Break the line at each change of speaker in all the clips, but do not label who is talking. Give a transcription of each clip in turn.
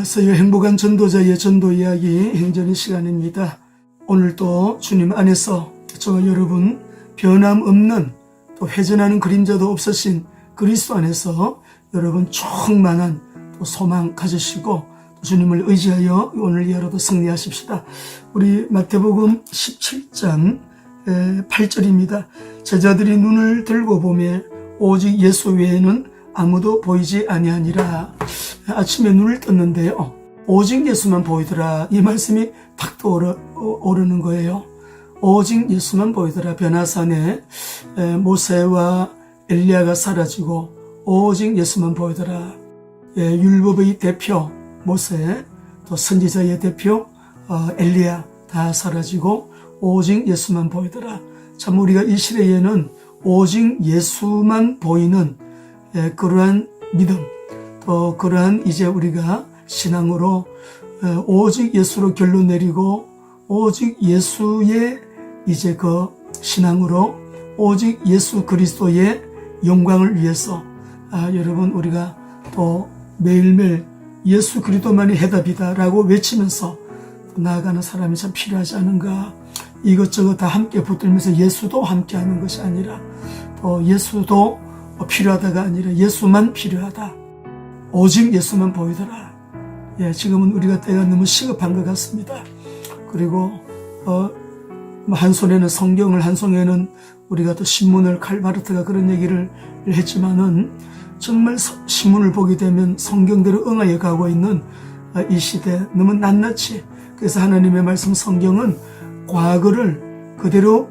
안녕하세요. 행복한 전도자의 전도 이야기 행전의 시간입니다. 오늘도 주님 안에서 저와 여러분 변함없는 또 회전하는 그림자도 없으신 그리스도 안에서 여러분 충만한 또 소망 가지시고 또 주님을 의지하여 오늘 이 하루도 승리하십시다. 우리 마태복음 17장 8절입니다. 제자들이 눈을 들고 보매 오직 예수 외에는 아무도 보이지 아니하니라. 아침에 눈을 떴는데요. 오직 예수만 보이더라. 이 말씀이 탁 떠오르, 오르는 거예요. 오직 예수만 보이더라. 변화산에 에, 모세와 엘리야가 사라지고 오직 예수만 보이더라. 예, 율법의 대표 모세, 또 선지자의 대표 어, 엘리야 다 사라지고 오직 예수만 보이더라. 참 우리가 이 시대에는 오직 예수만 보이는 예, 그러한 믿음, 또 그러한 이제 우리가 신앙으로 어, 오직 예수로 결론 내리고 오직 예수의 이제 그 신앙으로 오직 예수 그리스도의 영광을 위해서 아, 여러분 우리가 또 매일매일 예수 그리스도만이 해답이다라고 외치면서 나아가는 사람이 참 필요하지 않은가. 이것저것 다 함께 붙들면서 예수도 함께 하는 것이 아니라 또 예수도 필요하다가 아니라 예수만 필요하다 오직 예수만 보이더라. 예, 지금은 우리가 때가 너무 시급한 것 같습니다. 그리고 어, 뭐한 손에는 성경을 한 손에는 우리가 또 신문을 칼바르트가 그런 얘기를 했지만은 정말 서- 신문을 보게 되면 성경대로 응하여 가고 있는 아, 이 시대 너무 낱낱이. 그래서 하나님의 말씀 성경은 과거를 그대로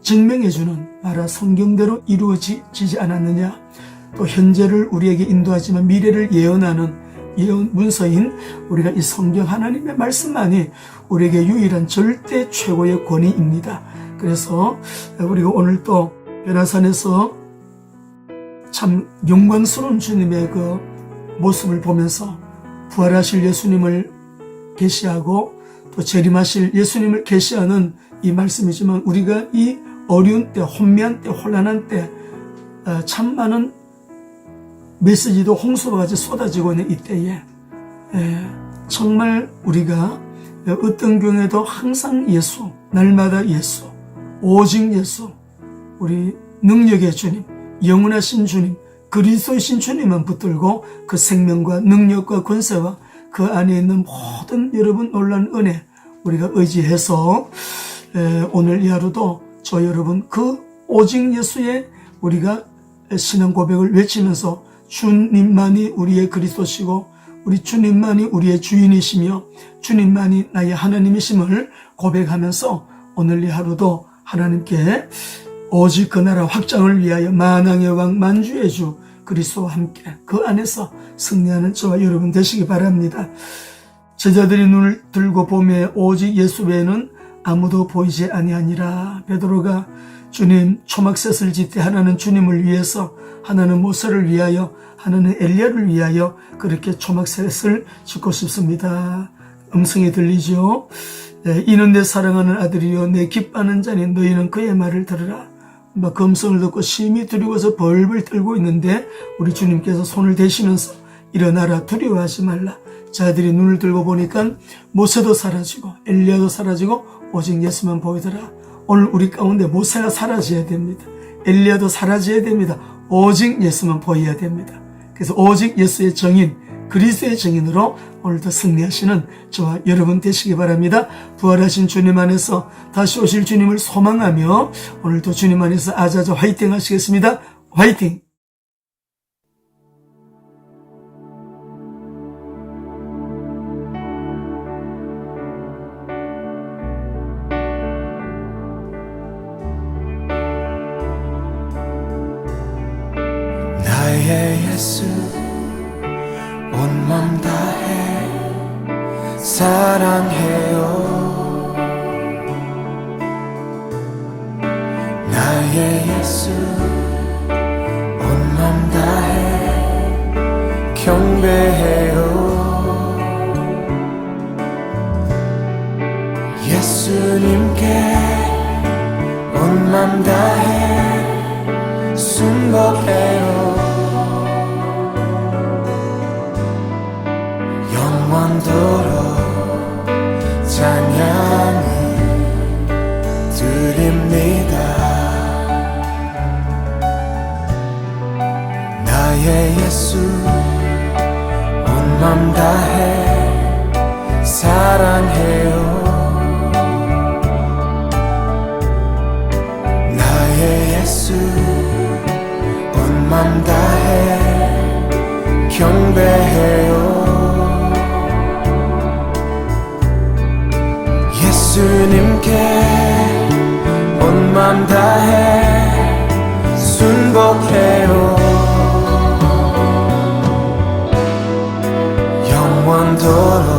증명해주는 나라 성경대로 이루어지지 않았느냐 또 현재를 우리에게 인도하지만 미래를 예언하는 예언 문서인 우리가 이 성경 하나님의 말씀만이 우리에게 유일한 절대 최고의 권위입니다. 그래서 우리가 오늘 또 변화산에서 참 영광스러운 주님의 그 모습을 보면서 부활하실 예수님을 계시하고 또 재림하실 예수님을 계시하는 이 말씀이지만 우리가 이 어려운 때, 혼미한 때, 혼란한 때, 어, 참 많은 메시지도 홍수와 같이 쏟아지고 있는 이때에 에, 정말 우리가 어떤 경우에도 항상 예수, 날마다 예수, 오직 예수, 우리 능력의 주님, 영원하신 주님, 그리스도이신 주님만 붙들고 그 생명과 능력과 권세와 그 안에 있는 모든 여러분 놀란 은혜 우리가 의지해서 에, 오늘 이 하루도 저 여러분 그 오직 예수의 우리가 신앙 고백을 외치면서 주님만이 우리의 그리스도시고 우리 주님만이 우리의 주인이시며 주님만이 나의 하나님이심을 고백하면서 오늘 이 하루도 하나님께 오직 그 나라 확장을 위하여 만왕의 왕 만주의 주 그리스도와 함께 그 안에서 승리하는 저와 여러분 되시기 바랍니다. 제자들이 눈을 들고 보매 오직 예수 외에는 아무도 보이지 아니하니라 베드로가 주님 초막셋을 짓되 하나는 주님을 위해서 하나는 모세를 위하여 하나는 엘리야를 위하여 그렇게 초막셋을 짓고 싶습니다. 음성이 들리죠. 예, 이는 내 사랑하는 아들이요 내 기뻐하는 자니 너희는 그의 말을 들으라. 막 금성을 듣고 심히 두려워서 벌벌 떨고 있는데 우리 주님께서 손을 대시면서 일어나라 두려워하지 말라. 자들이 눈을 들고 보니까 모세도 사라지고 엘리야도 사라지고 오직 예수만 보이더라. 오늘 우리 가운데 모세가 사라져야 됩니다. 엘리야도 사라져야 됩니다. 오직 예수만 보여야 됩니다. 그래서 오직 예수의 정인, 그리스도의 정인으로 오늘도 승리하시는 저와 여러분 되시기 바랍니다. 부활하신 주님 안에서 다시 오실 주님을 소망하며 오늘도 주님 안에서 아자아자 화이팅 하시겠습니다. 화이팅!
예수 온맘 다해. 사랑해요. 나의 예수 온맘 다해. 경배해요. 예수님께 온맘 다해. 순복해요 마음도로 찬양을 드립니다. 나의 예수 온 맘 다해 사랑해요. 상태로 영원토록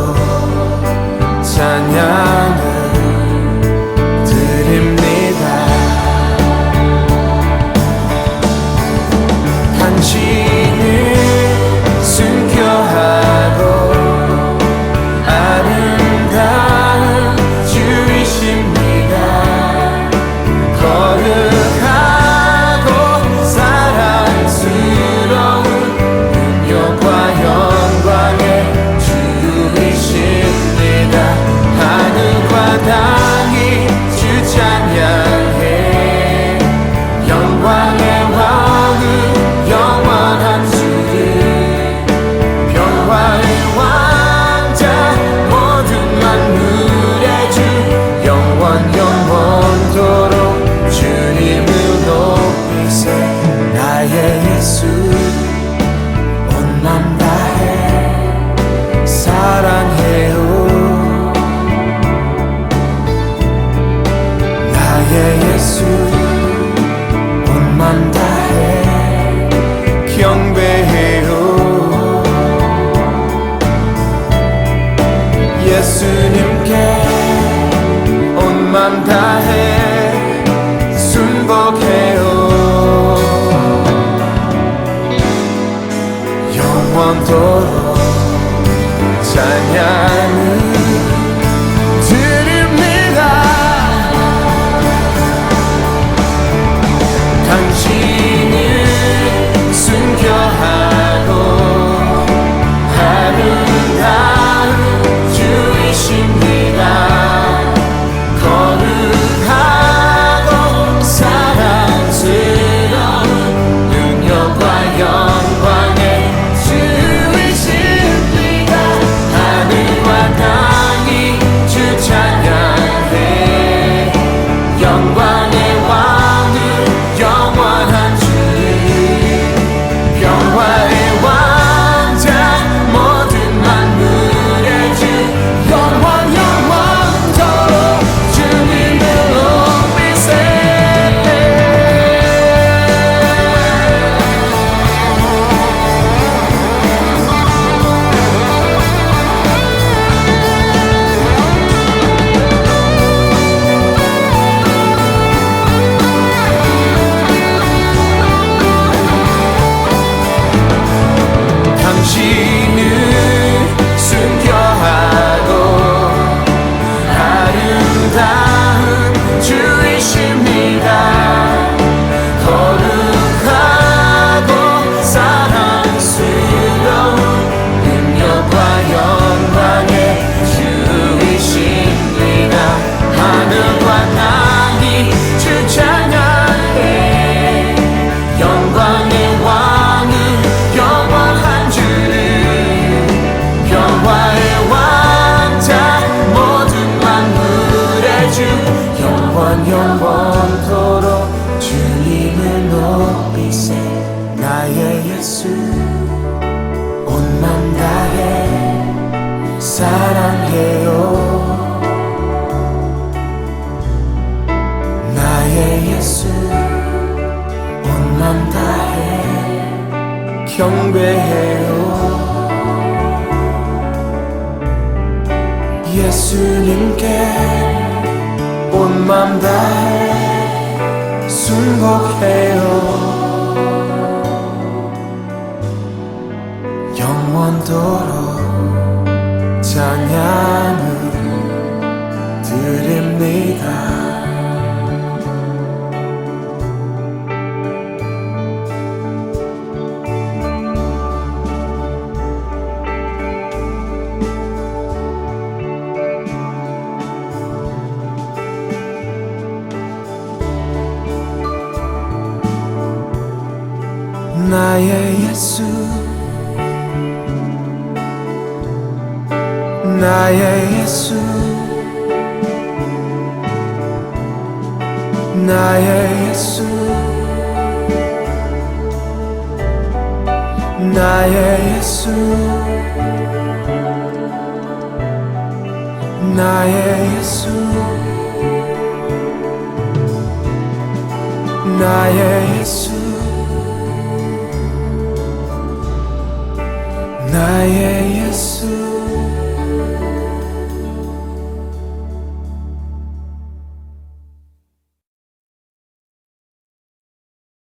예수님께 온맘 다해 순복해요. 영원토록 나의 예수. 나의 예수. 나의 예수. 나의 예수. 나의 예수. 나의 예수